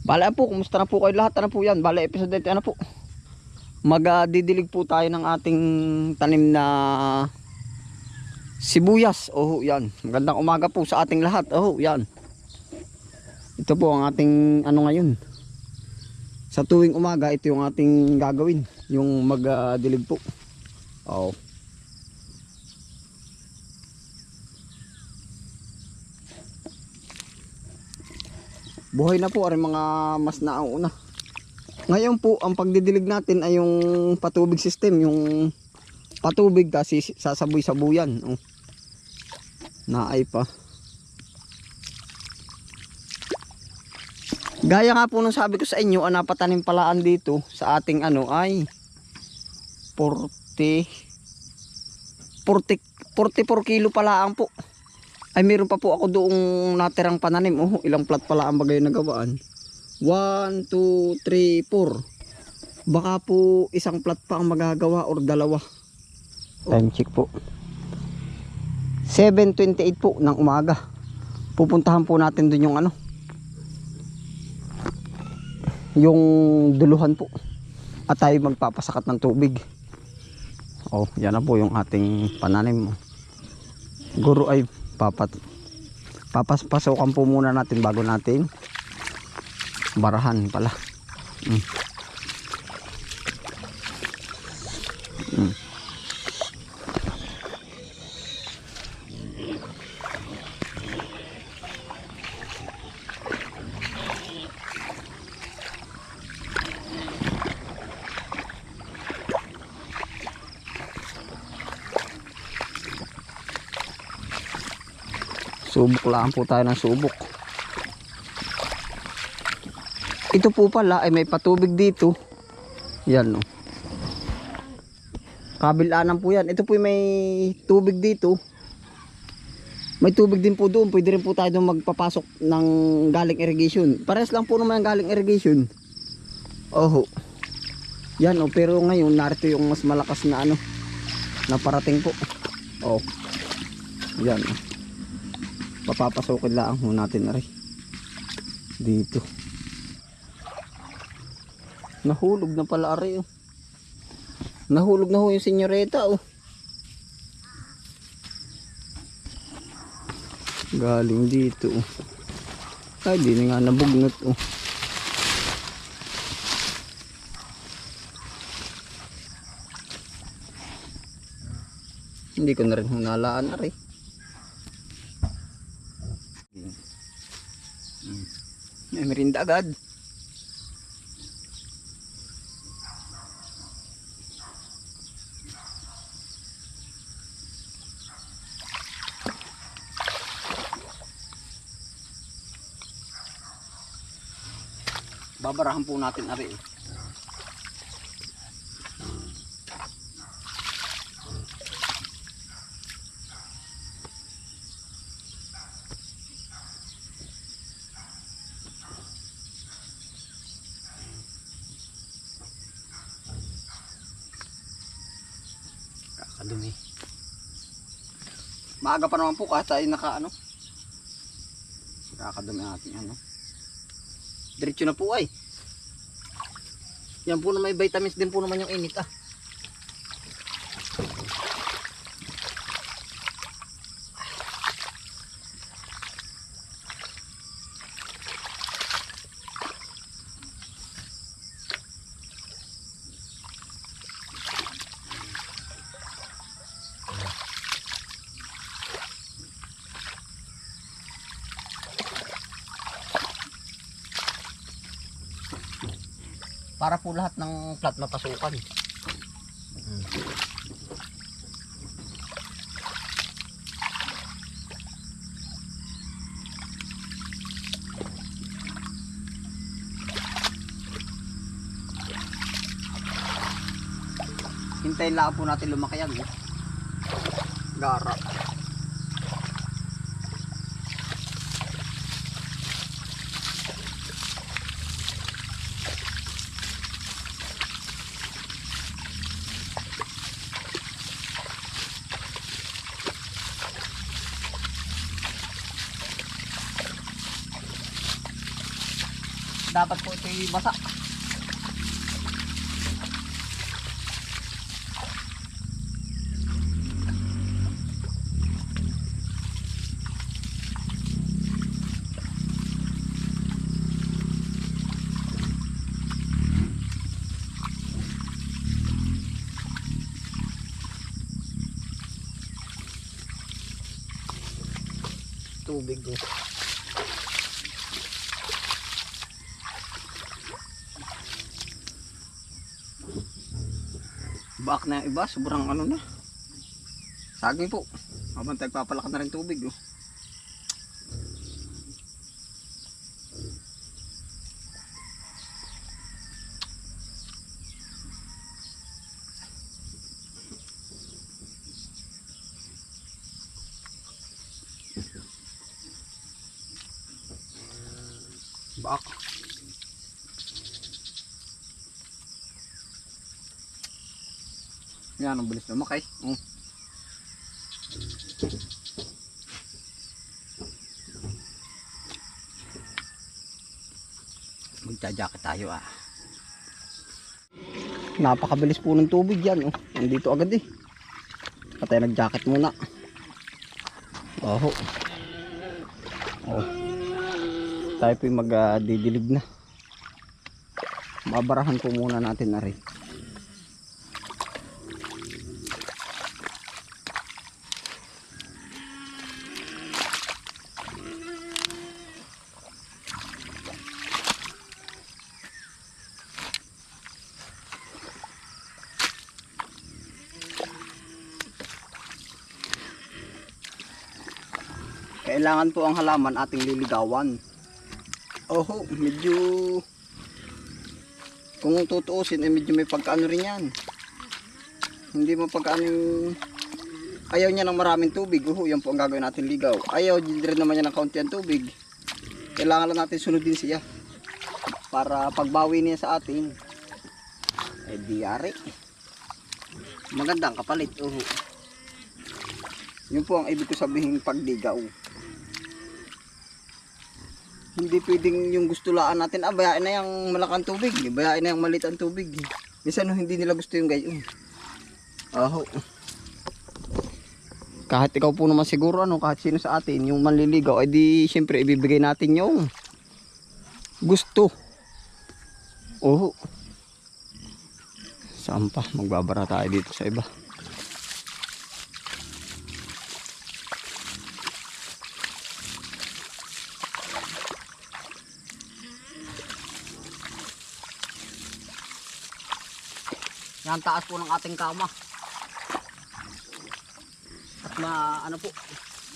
Bala po, kumusta na po kayo lahat? Ano po yan? Bala episode ito, ano po? Magdidilig po tayo ng ating tanim na sibuyas. Oh, yan. Magandang umaga po sa ating lahat. Oh, yan. Ito po ang ating ano ngayon. Sa tuwing umaga, ito yung ating gagawin. Yung magdilig po. Oh. Buhay na po ang mga mas nauna. Ngayon po, ang pagdidilig natin ay yung patubig system, yung patubig kasi sasabuy-sabuyan. Oh. Naay pa. Gaya nga po nung sabi ko sa inyo, ang napatanim palaan dito sa ating ano ay 40 40 44 kilo palaan po. Ay meron pa po ako doong natirang pananim. Oh, ilang plat pala ang bagay na gawaan. 1, 2, 3, 4. Baka po isang plat pa ang magagawa or dalawa. Time check po. 7.28 po ng umaga. Pupuntahan po natin dun yung ano. Yung duluhan po. At tayo magpapasakat ng tubig. Oh, yan na po yung ating pananim. Guru ay papat papaspasukan po muna natin bago natin barahan pala. Mm. Subok lang po tayo ng subok. Ito po pala ay may patubig dito. Yan no. Kabilanan po yan. Ito po ay may tubig dito. May tubig din po doon. Pwede rin po tayo doon magpapasok ng galing irrigation. Pares lang po naman ang galing irrigation. Oho. Yan oh. Pero ngayon narito yung mas malakas na ano. Na parating po. Oh. Yan oh papapasokin lang ho natin na rin. Dito. Nahulog na pala ari oh. nahulog na ho yung senyoreta oh. Galing dito oh. Ay di na nga nabugnot oh. Hindi ko na rin hunalaan na rin May merinda agad. Babarahan po natin ari. eh. Maaga pa naman po kahit tayo naka ano. Kakadumi ating ano. Diretso na po ay. Yan po na may vitamins din po naman yung init ah. Para po lahat ng plat mapasukan. Hmm. Hintayin lang po natin lumaki yan. Eh. Gara. Dapat po ito'y basa. Tubig oh. Back na yung iba, sobrang ano na. Saging po. Habang tagpapalak na rin tubig. Oh. Yan, ang bilis lumakay. Oh. Magja-jacket tayo ah. Napakabilis po ng tubig yan. Oh. Nandito agad eh. Patay nag-jacket muna. Oh. Oh. Tayo po mag-didilig na. Babarahan po muna natin na rin. Kailangan po ang halaman ating liligawan. Oho, medyo kung tutuusin eh medyo may pagkaano rin yan. Hindi mo pagkaano yung ayaw niya ng maraming tubig. Oho, yan po ang gagawin natin ligaw. Ayaw din naman niya ng kaunti ang tubig. Kailangan lang natin sunodin siya para pagbawi niya sa atin. Eh di yari. Magandang kapalit. Oho. Yun po ang ibig ko sabihin pagligaw hindi pwedeng yung gusto laan natin, ah, bayain na yung malakang tubig, bayain na yung maliit tubig. Minsan no, hindi nila gusto yung gayon. Aho. Kahit ikaw po naman siguro, ano, kahit sino sa atin, yung manliligaw, ay di, syempre, ibibigay natin yung gusto. Oo. Saan pa? Magbabara tayo dito sa iba. Yan taas po ng ating kama. At ma ano po,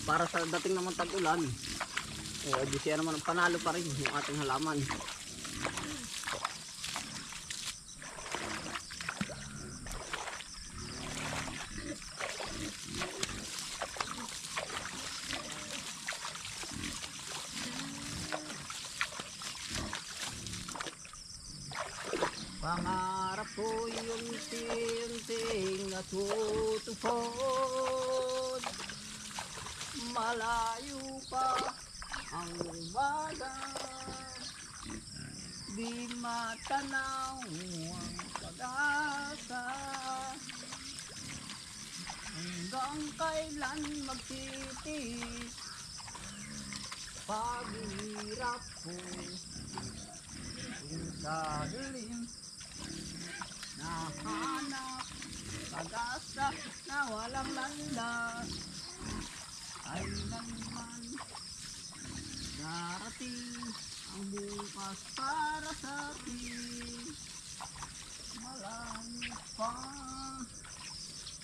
para sa dating naman tag-ulan, eh di siya naman panalo pa rin yung ating halaman. Natutupod Malayo pa ang bagat Di matanaw ang pag-asa. Hanggang kailan magtitis? Paghihirap ko. Sa dilim nahanap pag-asa na walang landas ay naman darating ang bukas para sa atin malamig pa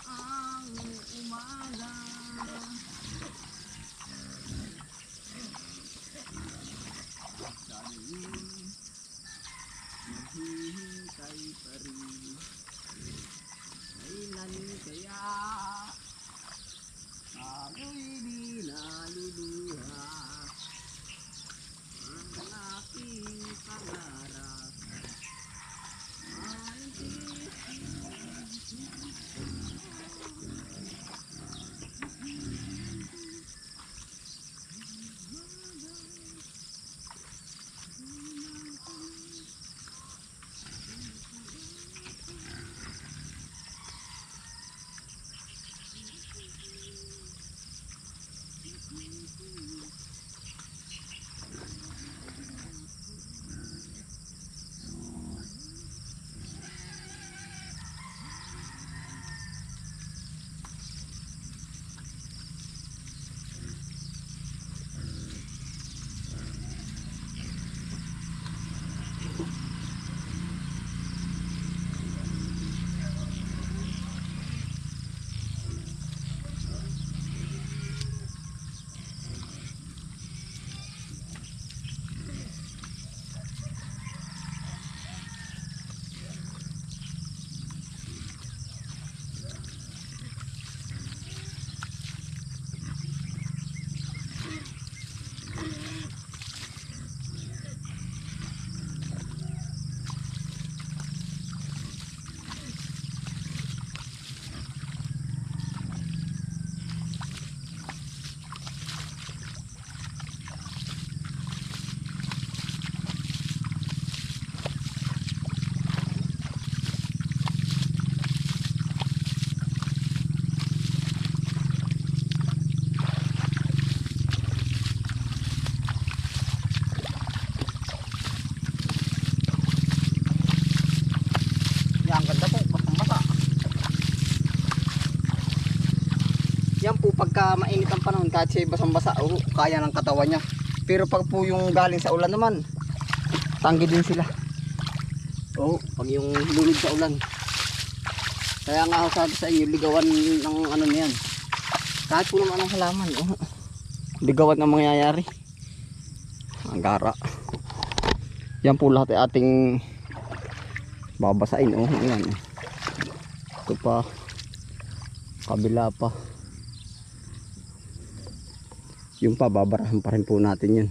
ang umaga. Dilim Naghihintay pa rin Kailan kaya Ako'y panahon, kahit siya basang-basa, oh, kaya ng katawan niya. Pero pag po yung galing sa ulan naman, tanggi din sila. Oh, pag yung lunod sa ulan. Kaya nga ako sabi sa inyo, ligawan ng ano na yan. Kahit po naman ang halaman, oh. Ligawan ang mangyayari. Ang gara. Yan po lahat ating babasain, oh. Yan. Ito pa. Kabila pa. Yung pa, babarahan pa rin po natin yun.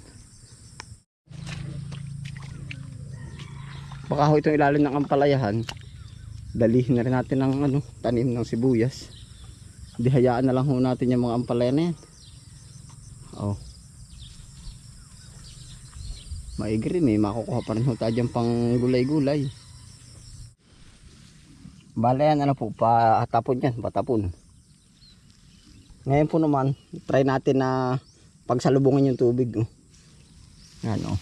Baka ho itong ilalim ng ampalayahan. Dalihin na rin natin ng ano, tanim ng sibuyas. Di hayaan na lang ho natin yung mga ampalaya na yan. Oh. Maigi rin eh, makukuha pa rin ho tayo pang gulay-gulay. Bale yan, ano po, patapon yan, patapon. Ngayon po naman, try natin na pagsalubungin yung tubig. Oh. Yan oh.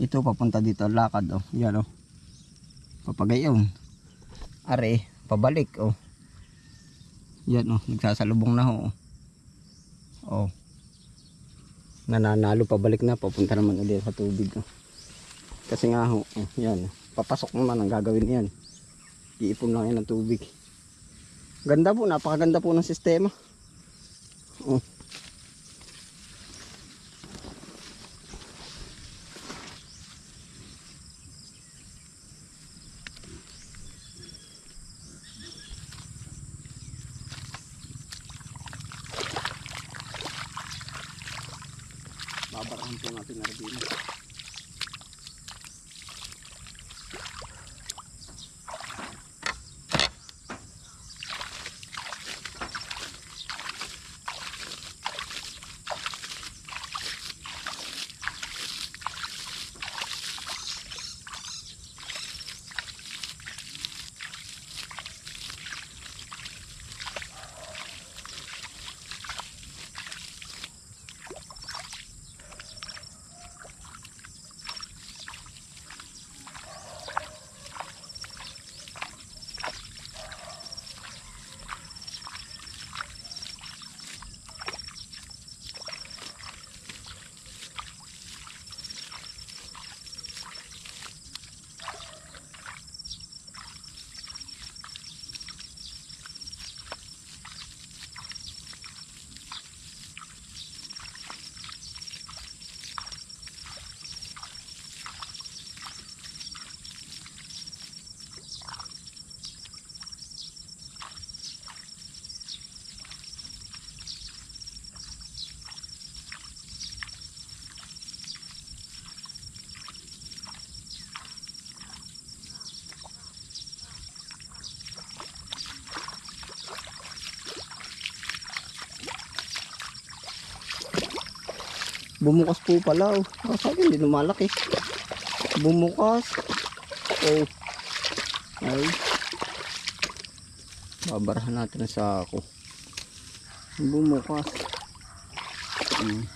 Ito papunta dito, lakad oh. Yan oh. Papagayon. Are, pabalik oh. Yan oh, nagsasalubong na ho. Oh. Nananalo pabalik na, papunta naman ulit sa tubig oh. Kasi nga ho, oh, yan. Papasok naman ang gagawin yan. Iipon lang yan ng tubig. Ganda po, napakaganda po ng sistema. Oh. Bumukas po pala oh. Ah, sabi hindi lumalaki. Bumukas. Oh. Ay. Babarahan natin ang sako. Bumukas. Hmm.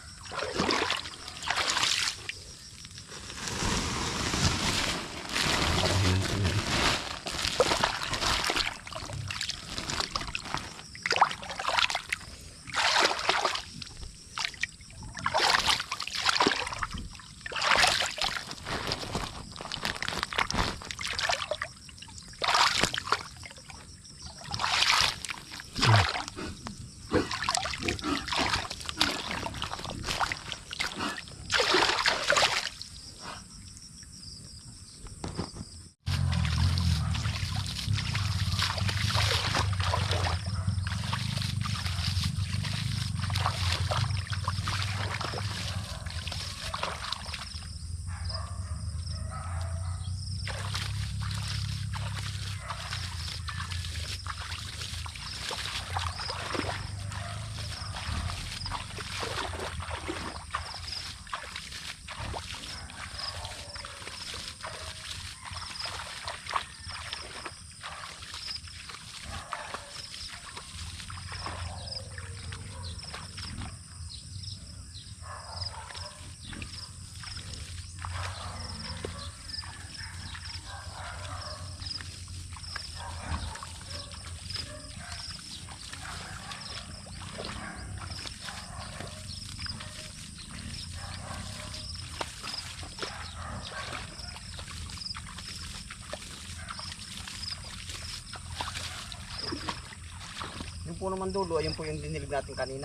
Po naman dulo, ayun po yung dinilig natin kanina.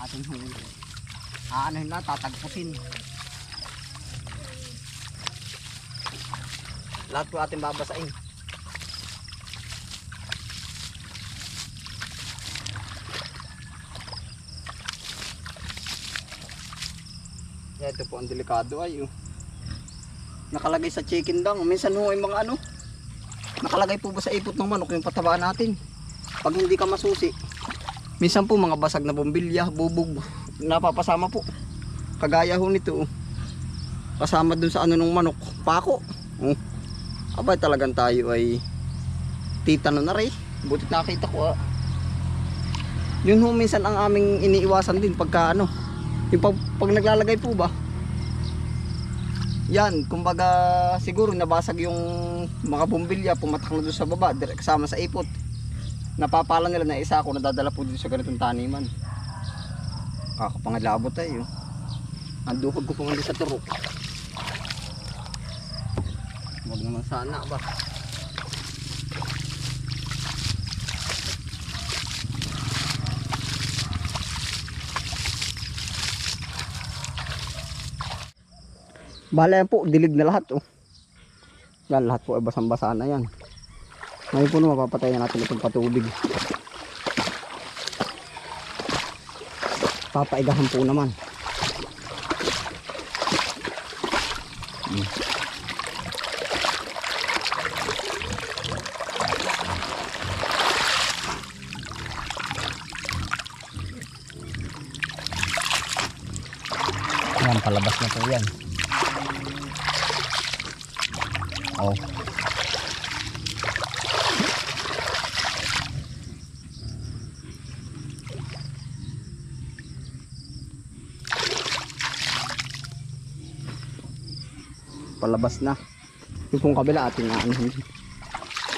Ating huli. Aanohin na, tatagpusin. Lahat po ating babasain. Ito po ang delikado ay oh. Nakalagay sa chicken dang. Minsan ho ay mga ano. Nakalagay po ba sa ipot ng manok yung pataba natin. Pag hindi ka masusi. Minsan po mga basag na bombilya, bubog, napapasama po. Kagaya ho nito. oh. Kasama dun sa ano ng manok, pako. Oh. Abay talagang tayo ay titano na rin. Butit nakita ko ah. Yun ho minsan ang aming iniiwasan din pagka ano. Yung pag, pag naglalagay po ba, yan, kumbaga siguro nabasag yung mga bumbilya, pumatak na doon sa baba, direct kasama sa ipot. Napapala nila na isa ako nadadala po dito sa ganitong taniman. Kakapangilabot tayo. Ang duhog ko pumandi sa turok. Huwag naman sana ba. Bala yan po, dilig na lahat oh. Yan, lahat po ay basang-basa na yan. Ngayon po na mapapatayan natin itong patubig. Papaigahan po naman. Yan, palabas na po yan. Oh. Palabas na. Yung pong kabila ating ano,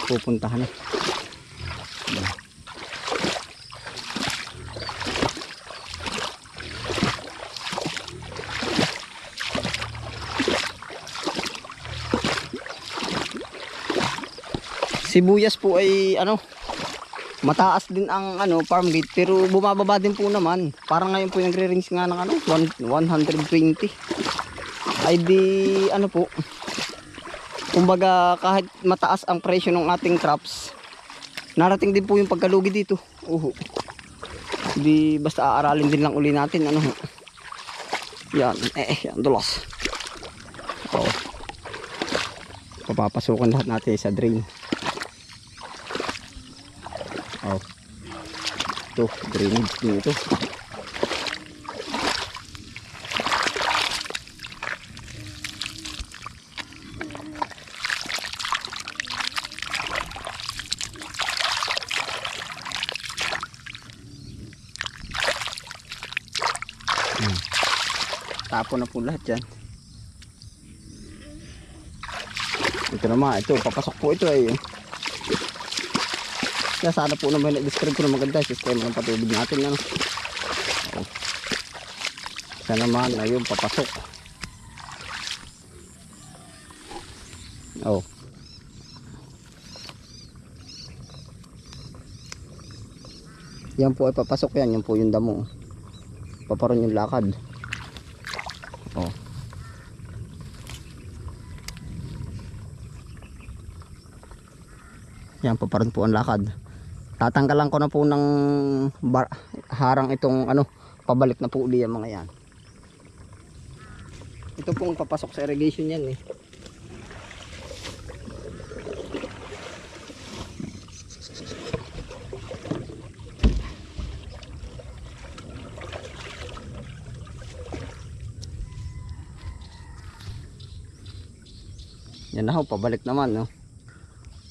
pupuntahan na. Sibuyas po ay ano mataas din ang ano farm gate pero bumababa din po naman. Parang ngayon po nagre-rings nga ng ano 1 120. Ay di ano po. Kumbaga kahit mataas ang presyo ng ating crops, narating din po yung pagkalugi dito. Uho. Di basta aaralin din lang uli natin ano. Yan, eh, yan dulas. Oh. Papapasukan lahat natin sa drain. Oh. Ito, drainage din Tapo na po lahat yan. Ito naman, ito, papasok po ito ay. Kaya sana po naman i-describe ko na maganda yung sistema ng patubig natin. Ano? Oh. Isa naman, ayun, papasok. Oh. Yan po ay papasok yan. Yan po yung damo. Paparon yung lakad. Yan, paparon po ang lakad. Tatanggalan ko na po ng bar, harang itong ano, pabalik na po uli yung mga yan. Ito pong papasok sa irrigation yan eh. Yan na ho, pabalik naman no.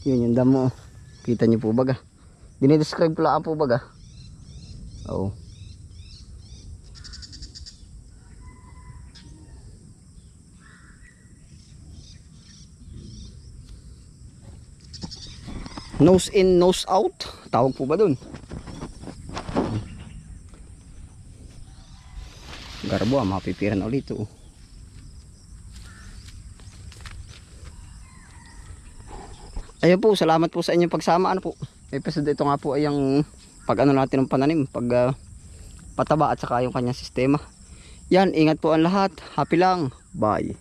Yun yung damo. Kita niyo po baga. Dinidescribe ko lang po baga. Oo. Nose in, nose out. Tawag po ba dun? Garbo ah, mapipiran ulit oh. Ayun po, salamat po sa inyong pagsama. Ano po? episode ito nga po ay ang pag ano natin ng pananim, pag ah, pataba at saka yung kanyang sistema. Yan, ingat po ang lahat. Happy lang. Bye.